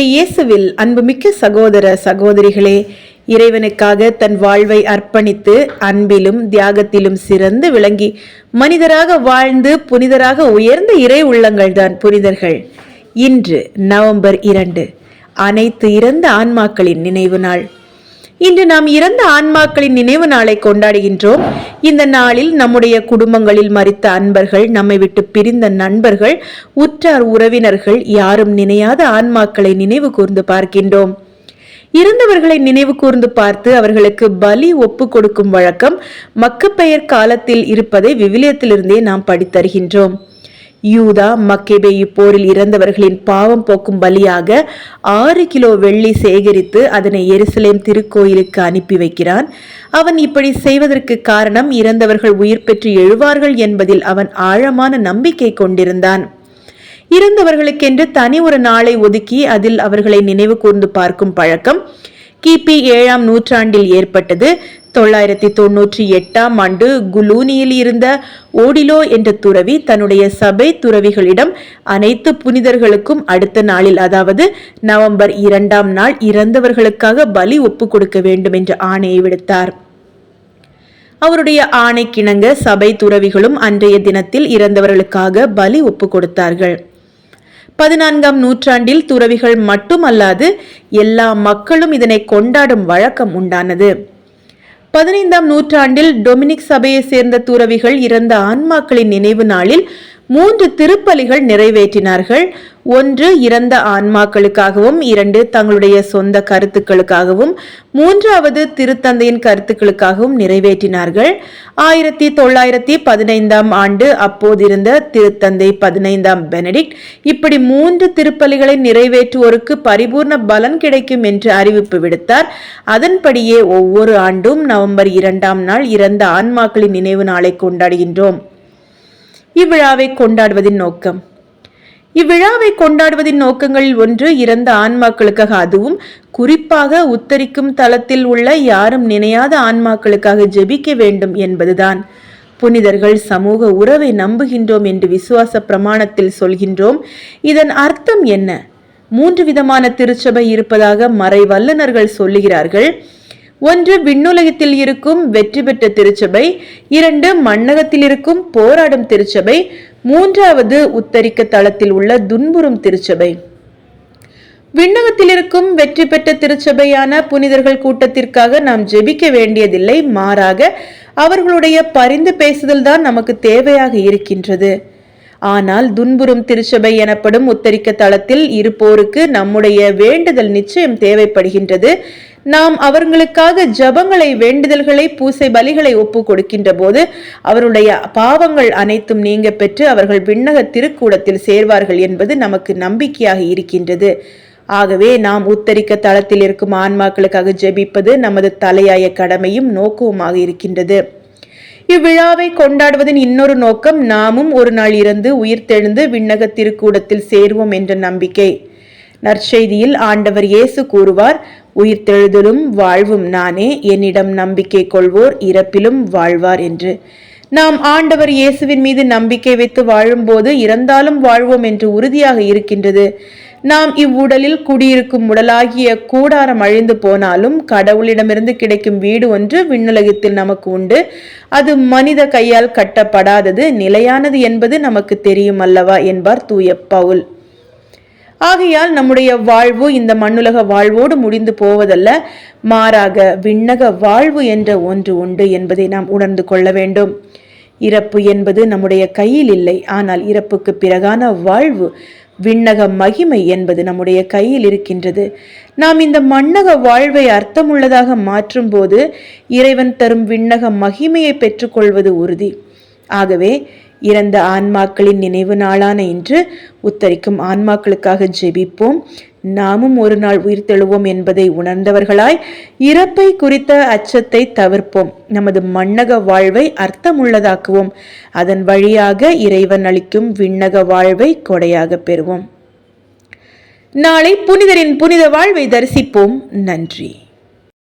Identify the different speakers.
Speaker 1: இயேசுவில் அன்புமிக்க சகோதர சகோதரிகளே இறைவனுக்காக தன் வாழ்வை அர்ப்பணித்து அன்பிலும் தியாகத்திலும் சிறந்து விளங்கி மனிதராக வாழ்ந்து புனிதராக உயர்ந்த இறை உள்ளங்கள்தான் புனிதர்கள். இன்று நவம்பர் இரண்டு அனைத்து இறந்த ஆன்மாக்களின் நினைவு நாள். இன்று நாம் இறந்த ஆன்மாக்களின் நினைவு நாளை கொண்டாடுகின்றோம். இந்த நாளில் நம்முடைய குடும்பங்களில் மறித்த அன்பர்கள் நம்மை விட்டு பிரிந்த நண்பர்கள் உற்றார் உறவினர்கள் யாரும் நினையாத ஆன்மாக்களை நினைவு கூர்ந்து பார்க்கின்றோம். இறந்தவர்களை நினைவு கூர்ந்து பார்த்து அவர்களுக்கு பலி ஒப்பு கொடுக்கும் வழக்கம் மக்கப்பெயர் காலத்தில் இருப்பதை விவிலியத்திலிருந்தே நாம் படித்தருகின்றோம் யூதா மக்கேபேயு போரில் இறந்தவர்களின் பாவம் போக்கும் பலியாக ஆறு கிலோ வெள்ளி சேகரித்து அதனை எருசலேம் திருக்கோயிலுக்கு அனுப்பி வைக்கிறான். அவன் இப்படி செய்வதற்கு காரணம் இறந்தவர்கள் உயிர் பெற்று எழுவார்கள் என்பதில் அவன் ஆழமான நம்பிக்கை கொண்டிருந்தான். இறந்தவர்களுக்கென்று தனி ஒரு நாளை ஒதுக்கி அதில் அவர்களை நினைவு கூர்ந்து பார்க்கும் பழக்கம் கிபி ஏழாம் நூற்றாண்டில் ஏற்பட்டது. தொள்ளாயிரத்தி தொன்னூற்றி எட்டாம் ஆண்டு குலூனியில் இருந்த ஓடிலோ என்ற துறவி தன்னுடைய சபை துறவிகளிடம் அனைத்து புனிதர்களுக்கும் அடுத்த நாளில் அதாவது நவம்பர் இரண்டாம் நாள் இறந்தவர்களுக்காக பலி ஒப்பு கொடுக்க வேண்டும் என்ற ஆணையை விடுத்தார். அவருடைய ஆணைக்கிணங்க சபை துறவிகளும் அன்றைய தினத்தில் இறந்தவர்களுக்காக பலி ஒப்பு கொடுத்தார்கள். பதினான்காம் நூற்றாண்டில் துறவிகள் மட்டுமல்லாது எல்லா மக்களும் இதனை கொண்டாடும் வழக்கம் உண்டானது. பதினைந்தாம் நூற்றாண்டில் டொமினிக் சபையை சேர்ந்த துறவிகள் இறந்த ஆன்மாக்களின் நினைவு நாளில் மூன்று திருப்பலிகள் நிறைவேற்றினார்கள். ஒன்று இறந்த ஆன்மாக்களுக்காகவும் இரண்டு தங்களுடைய சொந்த கருத்துக்களுக்காகவும் மூன்றாவது திருத்தந்தையின் கருத்துக்களுக்காகவும் நிறைவேற்றினார்கள். ஆயிரத்தி தொள்ளாயிரத்தி பதினைந்தாம் ஆண்டு அப்போதிருந்த திருத்தந்தை பதினைந்தாம் பெனடிக்ட் இப்படி மூன்று திருப்பலிகளை நிறைவேற்றுவோருக்கு பரிபூர்ண பலன் கிடைக்கும் என்று அறிவிப்பு விடுத்தார். அதன்படியே ஒவ்வொரு ஆண்டும் நவம்பர் இரண்டாம் நாள் இறந்த ஆன்மாக்களின் நினைவு நாளை கொண்டாடுகின்றோம். இவ்விழாவை கொண்டாடுவதின் நோக்கம். இவ்விழாவை கொண்டாடுவதின் நோக்கங்களில் ஒன்று இறந்த ஆன்மாக்களுக்காக அதுவும் குறிப்பாக உத்தரிக்கும் தளத்தில் உள்ள யாரும் நினையாத ஆன்மாக்களுக்காக ஜெபிக்க வேண்டும் என்பதுதான். புனிதர்கள் சமூக உறவை நம்புகின்றோம் என்று விசுவாச பிரமாணத்தில் சொல்கின்றோம். இதன் அர்த்தம் என்ன? மூன்று விதமான திருச்சபை இருப்பதாக மறை வல்லுநர்கள் சொல்லுகிறார்கள். ஒன்று விண்ணுலகத்தில் இருக்கும் வெற்றி பெற்ற திருச்சபை இரண்டு மண்ணகத்தில் இருக்கும் போராடும் திருச்சபை மூன்றாவது உத்தரிக்க தளத்தில் உள்ள துன்புறும் திருச்சபை. விண்ணகத்தில் இருக்கும் வெற்றி பெற்ற திருச்சபையான புனிதர்கள் கூட்டத்திற்காக நாம் ஜெபிக்க வேண்டியதில்லை. மாறாக அவர்களுடைய பரிந்து பேசுதல் தான் நமக்கு தேவையாக இருக்கின்றது. ஆனால் துன்புறும் திருச்சபை எனப்படும் உத்தரிக்க தளத்தில் இருப்போருக்கு நம்முடைய வேண்டுதல் நிச்சயம் தேவைப்படுகின்றது. நாம் அவர்களுக்காக ஜபங்களை வேண்டுதல்களை பூசை பலிகளை ஒப்பு கொடுக்கின்ற போது அவருடைய பாவங்கள் அனைத்தும் நீங்க பெற்று அவர்கள் விண்ணக திருக்கூடத்தில் சேர்வார்கள் என்பது நமக்கு நம்பிக்கையாக இருக்கின்றது. ஆகவே நாம் உத்தரிக்க தளத்தில் இருக்கும் ஆன்மாக்களுக்காக ஜெபிப்பது நமது தலையாய கடமையும் நோக்கவுமாக இருக்கின்றது. இவ்விழாவை கொண்டாடுவதன் இன்னொரு நோக்கம் நாமும் ஒரு நாள் இருந்து உயிர்த்தெழுந்து விண்ணக திருக்கூடத்தில் சேர்வோம் என்ற நம்பிக்கை. நற்செய்தியில் ஆண்டவர் இயேசு கூறுவார் உயிர்த்தெழுதலும் வாழ்வும் நானே. என்னிடம் நம்பிக்கை கொள்வோர் இறப்பிலும் வாழ்வார் என்று. நாம் ஆண்டவர் இயேசுவின் மீது நம்பிக்கை வைத்து வாழும்போது இறந்தாலும் வாழ்வோம் என்று உறுதியாக இருக்கின்றது. நாம் இவ்வுடலில் குடியிருக்கும் உடலாகிய கூடாரம் அழிந்து போனாலும் கடவுளிடமிருந்து கிடைக்கும் வீடு ஒன்று விண்ணுலகத்தில் நமக்கு உண்டு. அது மனித கையால் கட்டப்படாதது நிலையானது என்பது நமக்கு தெரியும் அல்லவா என்பார் தூய பவுல். ஆகையால் நம்முடைய வாழ்வு இந்த மண்ணுலக வாழ்வோடு முடிந்து போவதல்ல மாறாக விண்ணக வாழ்வு என்ற ஒன்று உண்டு என்பதை நாம் உணர்ந்து கொள்ள வேண்டும். இறப்பு என்பது நம்முடைய கையில் இல்லை ஆனால் இறப்புக்கு பிறகான வாழ்வு விண்ணக மகிமை என்பது நம்முடைய கையில் இருக்கின்றது. நாம் இந்த மண்ணக வாழ்வை அர்த்தமுள்ளதாக மாற்றும் போது இறைவன் தரும் விண்ணக மகிமையை பெற்றுக்கொள்வது உறுதி. ஆகவே இறந்த ஆன்மாக்களின் நினைவு நாளான இன்று உத்தரிக்கும் ஆன்மாக்களுக்காக ஜெபிப்போம். நாமும் ஒரு நாள் உயிர் தெழுவோம் என்பதை உணர்ந்தவர்களாய் இறப்பை குறித்த அச்சத்தை தவிர்ப்போம். நமது மண்ணக வாழ்வை அர்த்தமுள்ளதாக்குவோம். அதன் வழியாக இறைவன் அளிக்கும் விண்ணக வாழ்வை கொடையாக பெறுவோம். நாளை புனிதரின் புனித வாழ்வை தரிசிப்போம். நன்றி.